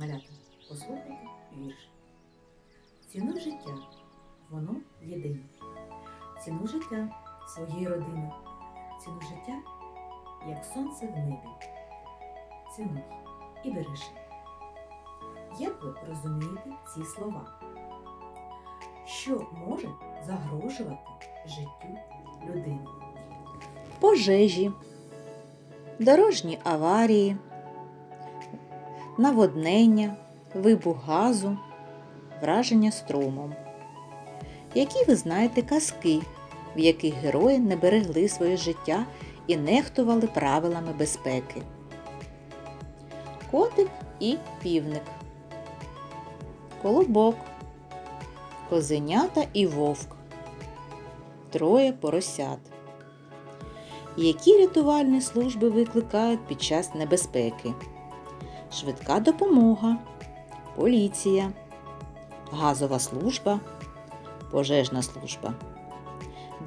малята, послухайте вірш. Цінуй життя, воно єдине. Цінуй життя своєї родини. Цінуй життя, як сонце в небі. Цінуй і бережи. Як ви розумієте ці слова? Що може загрожувати життю людини? пожежі, дорожні аварії, наводнення, вибух газу, враження струмом. Які ви знаєте казки, в яких герої не берегли своє життя і нехтували правилами безпеки? Котик і півник, колобок, козенята і вовк, троє поросят. Які рятувальні служби викликають під час небезпеки? Швидка допомога, поліція, газова служба, пожежна служба.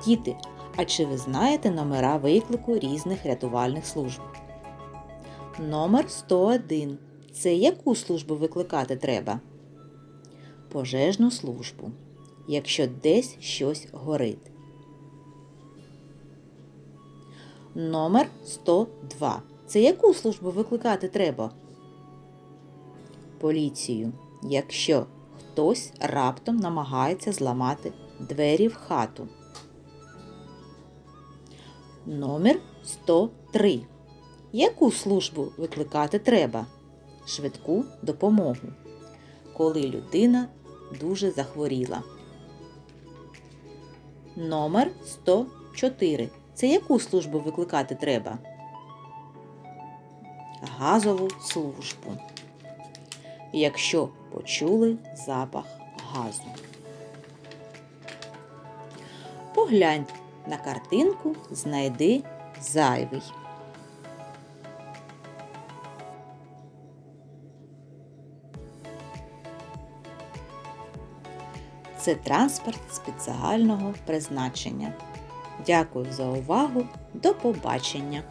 Діти, а чи ви знаєте номера виклику різних рятувальних служб? Номер 101. Це яку службу викликати треба? Пожежну службу. Якщо десь щось горить. Номер 102. Це яку службу викликати треба? Поліцію. Якщо хтось раптом намагається зламати двері в хату. Номер 103. Яку службу викликати треба? Швидку допомогу. Коли людина дуже захворіла. Номер 104. Це яку службу викликати треба? Газову службу. Якщо почули запах газу. Поглянь на картинку, знайди зайвий. Це транспорт спеціального призначення. Дякую за увагу. До побачення!